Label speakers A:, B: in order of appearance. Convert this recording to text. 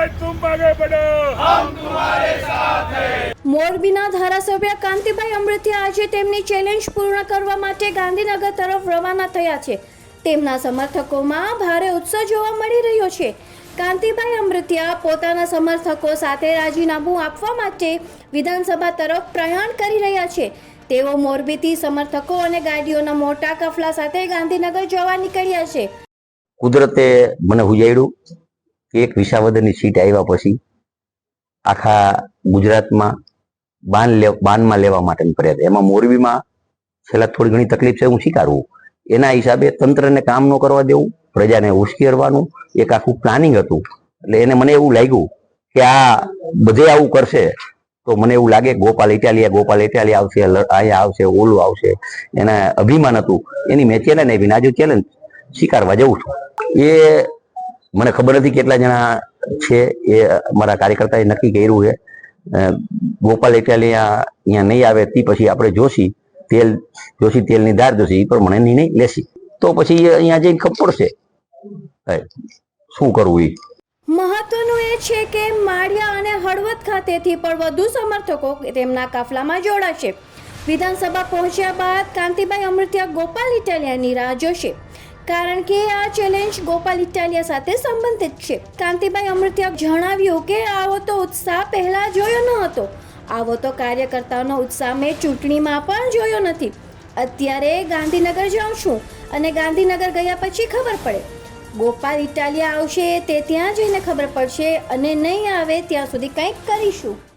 A: आगे बढ़ो
B: મોરબીના ધારાસભ્ય કાંતિભાઈ અમૃતિયા આજે તેમની ચેલેન્જ પૂર્ણ કરવા માટે ગાંધીનગર તરફ રવાના થયા છે તેમના સમર્થકોમાં ભારે ઉત્સાહ જોવા મળી રહ્યો છે કાંતિભાઈ અમૃતિયા પોતાના સમર્થકો સાથે રાજીનામું આપવા માટે વિધાનસભા તરફ પ્રયાણ કરી રહ્યા છે તેઓ મોરબીથી સમર્થકો અને ગાડીઓના મોટા કફલા સાથે ગાંધીનગર જવા નીકળ્યા છે
C: કુદરતે મને ઉજાડ્યું કે એક વિસાવદરની સીટ આવ્યા પછી આખા ગુજરાતમાં બાન લે બાનમાં લેવા માટેની ફરિયાદ. એમાં મોરબીમાં છેલ્લા થોડી ઘણી તકલીફ છે, હું સ્વીકારવું એના હિસાબે તંત્રને કામ ન કરવા દેવું, પ્રજાને ઉશ્કેરવાનું એક આખું પ્લાનિંગ હતું. એટલે એને મને એવું લાગ્યું કે આ બધે આવું કરશે, તો મને એવું લાગે ગોપાલ ઇટાલિયા ગોપાલ ઇટાલિયા આવશે અહીંયા આવશે, ઓલું આવશે. એના અભિમાન હતું. એની મેં ચેલેન્જ આપીને આજે ચેલેન્જ સ્વીકારવા જવું છું. એ મને ખબર નથી કેટલા જણા છે એ મારા કાર્યકર્તાએ નક્કી કર્યું છે. ગોપાલ ઇટાલિયા અહીંયા નહીં આવે, તે પછી આપણે જોશી, તેલ, જોશી તેલની દાર જોશી પણ મને નિર્ણય લેશી. તો પછી અહીંયા જઈને ખબર પડશે. શું કરવું એ
B: મહત્વનું એ છે કે માળિયા અને હળવદ ખાતેથી પણ વધુ સમર્થકો તેમના કાફલામાં જોડાશે. વિધાનસભા પહોંચ્યા બાદ કાંતિભાઈ અમૃતિયા ગોપાલ ઇટાલિયાની રાહ જોશે. કારણ કે આ ચેલેન્જ ગોપાલ ઇટાલિયા સાથે સંબંધિત છે. કાંતિભાઈ અમૃત્યા જણાવ્યું કે આવો તો ઉત્સાહ પહેલા જોયો ન હતો. આવો તો કાર્યકર્તાઓનો ઉત્સાહ મેં ચૂંટણીમાં પણ જોયો નથી. અત્યારે ગાંધીનગર જાઉં છું અને ગાંધીનગર ગયા પછી ખબર પડે. ગોપાલ ઇટાલિયા આવશે તે ત્યાં જઈને ખબર પડશે અને નહીં આવે ત્યાં સુધી કંઈક કરીશું.